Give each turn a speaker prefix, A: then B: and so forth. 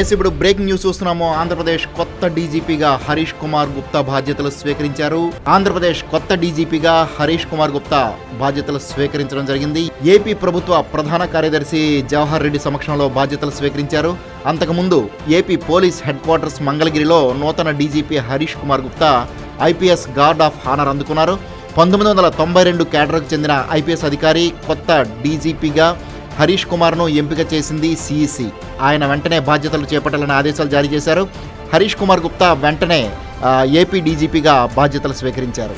A: Yes ఇప్పుడు breaking news చూస్తున్నాము. ఆంధ్రప్రదేశ్ కొత్త డీజీపీగా హరీష్ కుమార్ గుప్తా బాధ్యతలు స్వీకరించారు. ఆంధ్రప్రదేశ్ కొత్త డీజీపీగా హరీష్ కుమార్ గుప్తా బాధ్యతలు స్వీకరించడం జరిగింది. ఏపీ ప్రభుత్వ ప్రధాన కార్యదర్శి జవహర్ రెడ్డి సమక్షంలో బాధ్యతలు స్వీకరించారు. అంతకుముందు ఏపీ పోలీస్ హెడ్ క్వార్టర్స్ మంగళగిరిలో నూతన DGP Harish Kumar Gupta IPS guard of honour అందుకున్నారు. పంతొమ్మిది వందల తొంభై రెండు క్యాడర్కు చెందిన ఐపీఎస్ అధికారి కొత్త డీజీపీగా హరీష్ కుమార్ను ఎంపిక చేసింది సిఈసి. ఆయన వెంటనే బాధ్యతలు చేపట్టాలని ఆదేశాలు జారీ చేశారు. హరీష్ కుమార్ గుప్తా వెంటనే ఏపీ డీజీపీగా బాధ్యతలు స్వీకరించారు.